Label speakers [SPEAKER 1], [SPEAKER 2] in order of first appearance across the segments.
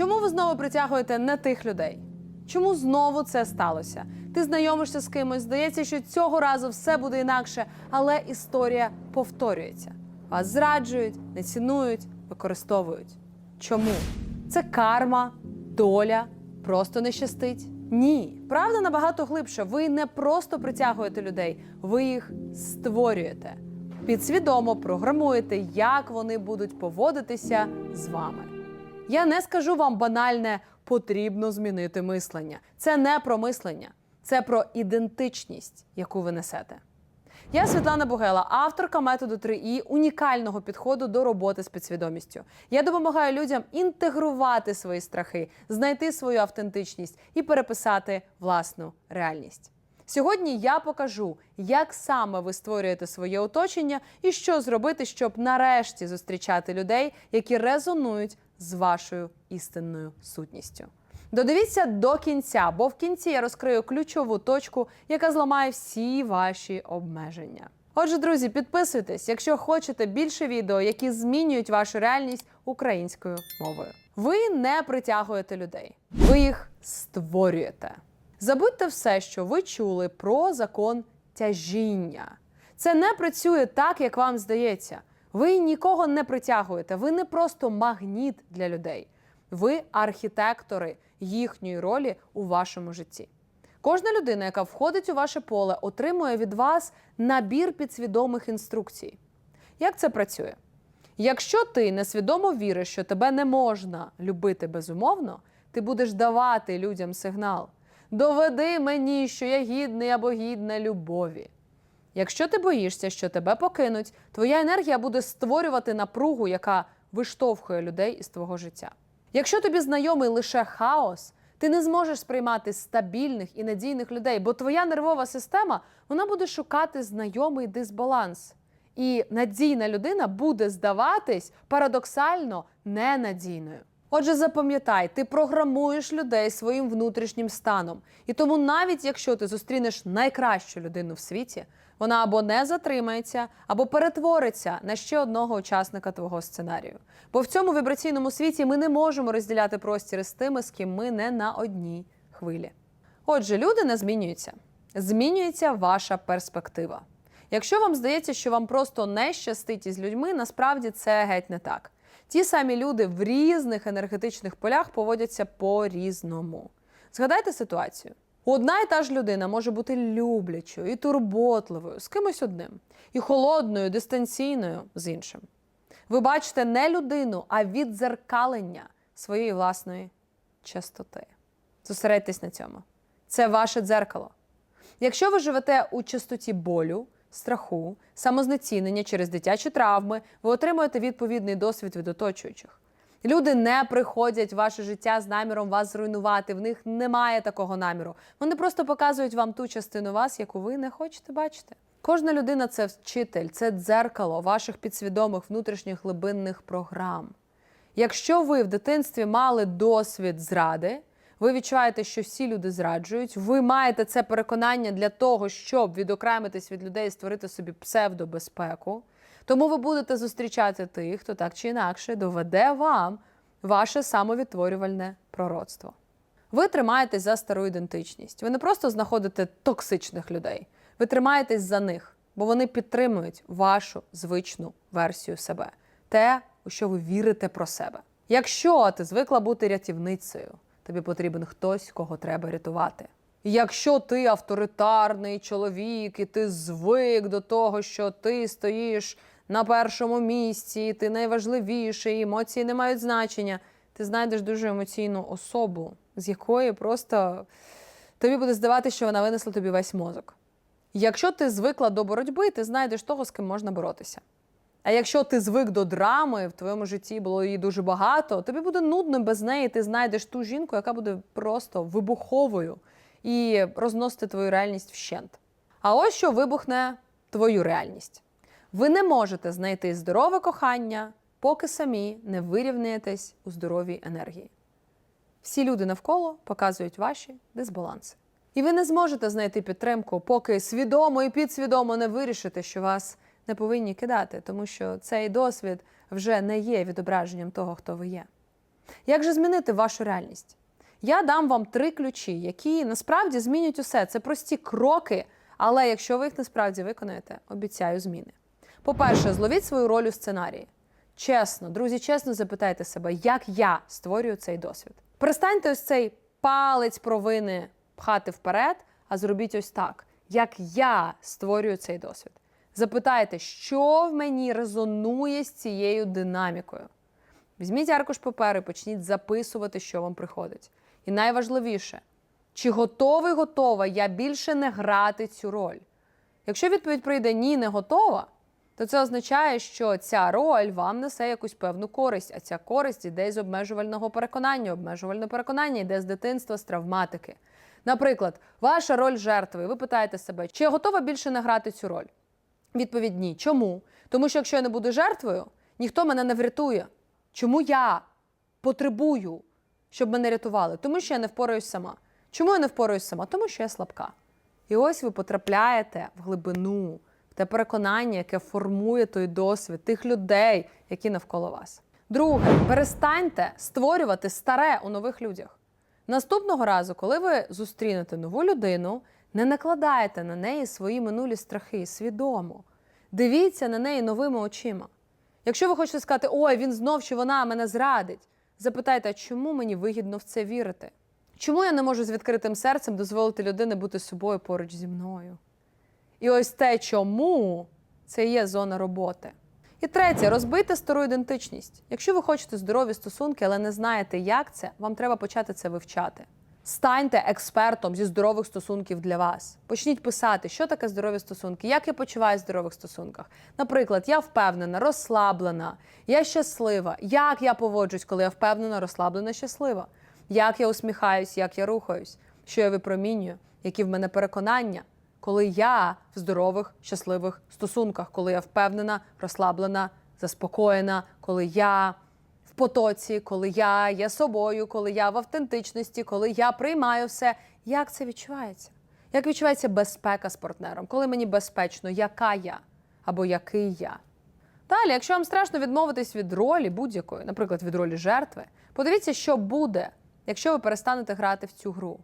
[SPEAKER 1] Чому ви знову притягуєте не тих людей? Чому знову це сталося? Ти знайомишся з кимось, здається, що цього разу все буде інакше, але історія повторюється. Вас зраджують, не цінують, використовують. Чому? Це карма, доля, просто не щастить? Ні. Правда набагато глибше. Ви не просто притягуєте людей, ви їх створюєте. Підсвідомо програмуєте, як вони будуть поводитися з вами. Я не скажу вам банальне потрібно змінити мислення. Це не про мислення, це про ідентичність, яку ви несете. Я Світлана Бугела, авторка методу 3І, унікального підходу до роботи з підсвідомістю. Я допомагаю людям інтегрувати свої страхи, знайти свою автентичність і переписати власну реальність. Сьогодні я покажу, як саме ви створюєте своє оточення і що зробити, щоб нарешті зустрічати людей, які резонують з вашою істинною сутністю. Додивіться до кінця, бо в кінці я розкрию ключову точку, яка зламає всі ваші обмеження. Отже, друзі, підписуйтесь, якщо хочете більше відео, які змінюють вашу реальність українською мовою. Ви не притягуєте людей, ви їх створюєте. Забудьте все, що ви чули про закон тяжіння. Це не працює так, як вам здається. Ви нікого не притягуєте, ви не просто магніт для людей. Ви архітектори їхньої ролі у вашому житті. Кожна людина, яка входить у ваше поле, отримує від вас набір підсвідомих інструкцій. Як це працює? Якщо ти несвідомо віриш, що тебе не можна любити безумовно, ти будеш давати людям сигнал: доведи мені, що я гідний або гідна любові. Якщо ти боїшся, що тебе покинуть, твоя енергія буде створювати напругу, яка виштовхує людей із твого життя. Якщо тобі знайомий лише хаос, ти не зможеш сприймати стабільних і надійних людей, бо твоя нервова система вона буде шукати знайомий дисбаланс. І надійна людина буде здаватись парадоксально ненадійною. Отже, запам'ятай, ти програмуєш людей своїм внутрішнім станом. І тому, навіть якщо ти зустрінеш найкращу людину в світі, вона або не затримається, або перетвориться на ще одного учасника твого сценарію. Бо в цьому вібраційному світі ми не можемо розділяти простір з тими, з ким ми не на одній хвилі. Отже, люди не змінюються. Змінюється ваша перспектива. Якщо вам здається, що вам просто не щастить із людьми, насправді це геть не так. Ті самі люди в різних енергетичних полях поводяться по-різному. Згадайте ситуацію. Одна і та ж людина може бути люблячою і турботливою з кимось одним, і холодною, дистанційною з іншим. Ви бачите не людину, а віддзеркалення своєї власної частоти. Зосередьтесь на цьому. Це ваше дзеркало. Якщо ви живете у частоті болю, страху, самознецінення через дитячі травми, ви отримуєте відповідний досвід від оточуючих. Люди не приходять в ваше життя з наміром вас зруйнувати. В них немає такого наміру. Вони просто показують вам ту частину вас, яку ви не хочете бачити. Кожна людина це вчитель, це дзеркало ваших підсвідомих внутрішніх глибинних програм. Якщо ви в дитинстві мали досвід зради, ви відчуваєте, що всі люди зраджують, ви маєте це переконання для того, щоб відокремитись від людей і створити собі псевдобезпеку. Тому ви будете зустрічати тих, хто так чи інакше доведе вам ваше самовідтворювальне пророцтво. Ви тримаєтесь за стару ідентичність. Ви не просто знаходите токсичних людей, ви тримаєтесь за них, бо вони підтримують вашу звичну версію себе, те, у що ви вірите про себе. Якщо ти звикла бути рятівницею, тобі потрібен хтось, кого треба рятувати. Якщо ти авторитарний чоловік, і ти звик до того, що ти стоїш на першому місці, і ти найважливіший, і емоції не мають значення, ти знайдеш дуже емоційну особу, з якої просто тобі буде здавати, що вона винесла тобі весь мозок. Якщо ти звикла до боротьби, ти знайдеш того, з ким можна боротися. А якщо ти звик до драми, в твоєму житті було її дуже багато, тобі буде нудно без неї, ти знайдеш ту жінку, яка буде просто вибуховою і розносити твою реальність вщент. А ось що вибухне твою реальність. Ви не можете знайти здорове кохання, поки самі не вирівняєтесь у здоровій енергії. Всі люди навколо показують ваші дисбаланси. І ви не зможете знайти підтримку, поки свідомо і підсвідомо не вирішите, що вас не повинні кидати, тому що цей досвід вже не є відображенням того, хто ви є. Як же змінити вашу реальність? Я дам вам три ключі, які насправді змінять усе. Це прості кроки, але якщо ви їх насправді виконаєте, обіцяю зміни. По-перше, зловіть свою роль у сценарії. Чесно, друзі, чесно запитайте себе, як я створюю цей досвід. Перестаньте ось цей палець провини пхати вперед, а зробіть ось так, як я створюю цей досвід. Запитайте, що в мені резонує з цією динамікою. Візьміть аркуш паперу і почніть записувати, що вам приходить. І найважливіше, чи готовий готова я більше не грати цю роль? Якщо відповідь прийде ні, не готова, то це означає, що ця роль вам несе якусь певну користь, а ця користь іде з обмежувального переконання. Обмежувальне переконання йде з дитинства, з травматики. Наприклад, ваша роль жертви. Ви питаєте себе, чи я готова більше не грати цю роль? Відповідь ні. Чому? Тому що якщо я не буду жертвою, ніхто мене не врятує. Чому я потребую, щоб мене рятували? Тому що я не впораюсь сама. Чому я не впораюсь сама? Тому що я слабка. І ось ви потрапляєте в глибину, в те переконання, яке формує той досвід тих людей, які навколо вас. Друге, перестаньте створювати старе у нових людях. Наступного разу, коли ви зустрінете нову людину, не накладайте на неї свої минулі страхи свідомо. Дивіться на неї новими очима. Якщо ви хочете сказати, ой, він знов чи вона мене зрадить, запитайте, а чому мені вигідно в це вірити? Чому я не можу з відкритим серцем дозволити людині бути собою поруч зі мною? І ось те, чому це є зона роботи. І третє, розбийте стару ідентичність. Якщо ви хочете здорові стосунки, але не знаєте, як це, вам треба почати це вивчати. Станьте експертом зі здорових стосунків для вас. Почніть писати, що таке здорові стосунки, як я почуваю в здорових стосунках. Наприклад, я впевнена, розслаблена, я щаслива. Як я поводжусь, коли я впевнена, розслаблена, щаслива? Як я усміхаюсь, як я рухаюсь, що я випромінюю, які в мене переконання, коли я в здорових, щасливих стосунках, коли я впевнена, розслаблена, заспокоєна, коли я потоці, коли я є собою, коли я в автентичності, коли я приймаю все. Як це відчувається? Як відчувається безпека з партнером? Коли мені безпечно, яка я або який я? Далі, якщо вам страшно відмовитись від ролі будь-якої, наприклад, від ролі жертви, подивіться, що буде, якщо ви перестанете грати в цю гру.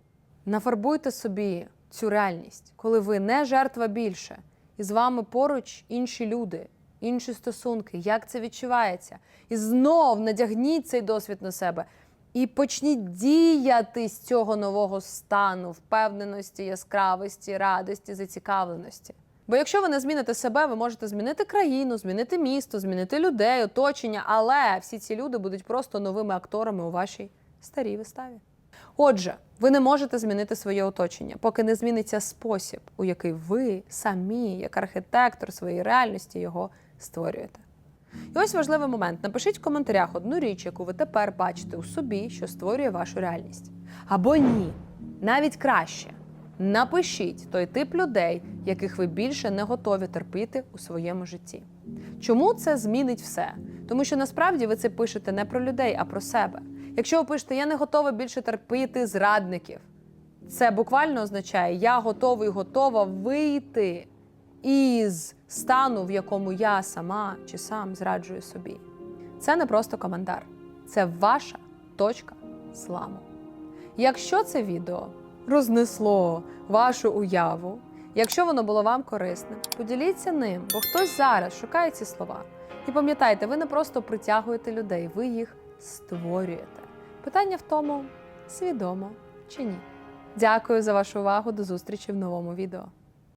[SPEAKER 1] Нафарбуйте собі цю реальність, коли ви не жертва більше, і з вами поруч інші люди, інші стосунки, як це відчувається. І знов надягніть цей досвід на себе і почніть діяти з цього нового стану, впевненості, яскравості, радості, зацікавленості. Бо якщо ви не зміните себе, ви можете змінити країну, змінити місто, змінити людей, оточення, але всі ці люди будуть просто новими акторами у вашій старій виставі. Отже, ви не можете змінити своє оточення, поки не зміниться спосіб, у який ви самі, як архітектор своєї реальності, його створюєте. І ось важливий момент. Напишіть в коментарях одну річ, яку ви тепер бачите у собі, що створює вашу реальність. Або ні, навіть краще. Напишіть той тип людей, яких ви більше не готові терпіти у своєму житті. Чому це змінить все? Тому що насправді ви це пишете не про людей, а про себе. Якщо ви пишете Я не готова більше терпіти зрадників, це буквально означає Я готовий готова вийти із стану, в якому я сама чи сам зраджую собі. Це не просто коментар, це ваша точка зламу. Якщо це відео рознесло вашу уяву, якщо воно було вам корисним, поділіться ним, бо хтось зараз шукає ці слова. І пам'ятайте, ви не просто притягуєте людей, ви їх створюєте. Питання в тому, свідомо чи ні. Дякую за вашу увагу. До зустрічі в новому відео.